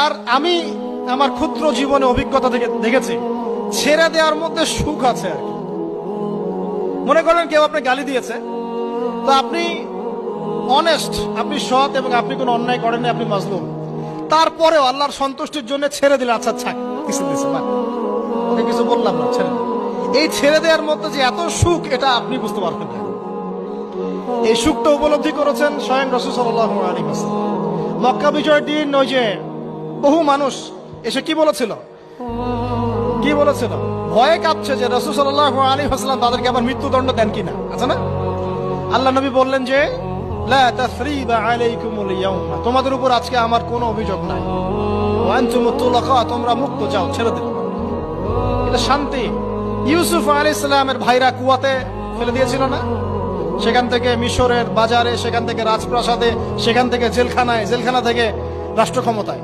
আর আমি আমার ক্ষুদ্র জীবনে অভিজ্ঞতা থেকে দেখেছি। ছেড়ে দেওয়ার মধ্যে সুখ আছে আর মনে করেন কেউ আপনি গালি দিয়েছে, তো আপনি অনেস্ট আপনি সৎ এবং আপনি কোনো অন্যায় করেননি, আপনি মাজলুম। তারপরেও আল্লাহর সন্তুষ্টির জন্য ছেড়ে দিলে আচ্ছা ছাক কিছু দিছে ওকে কিছু বললাম না, ছেড়ে এই ছেড়ে দেওয়ার মধ্যে যে এত সুখ, এটা আপনি বুঝতে পারবেন না। এই সুখটা উপলব্ধি করেছেন স্বয়ং রসুল সাল্লাহ আলী মক্কা বিজয় দিন ওই যে বহু মানুষ এসে কি বলেছিল? কি বলেছিল? ভয়ে কাঁপছে যে রসুল সাল্লাহ আলী হাসলাম তাদেরকে আবার মৃত্যুদণ্ড দেন কিনা। আছে না? আল্লাহ নবী বললেন যে তোমাদের উপর আজকে আমার কোনো অভিযোগ নাই। তোমরা মুক্ত যাও, ছেড়ে দিল এটা শান্তি। ইউসুফ আলী ইসলামের ভাইরা কুয়াতে ফেলে দিয়েছিল না? সেখান থেকে মিশরের বাজারে, সেখান থেকে রাজপ্রাসাদে, সেখান থেকে জেলখানায়, জেলখানা থেকে রাষ্ট্র ক্ষমতায়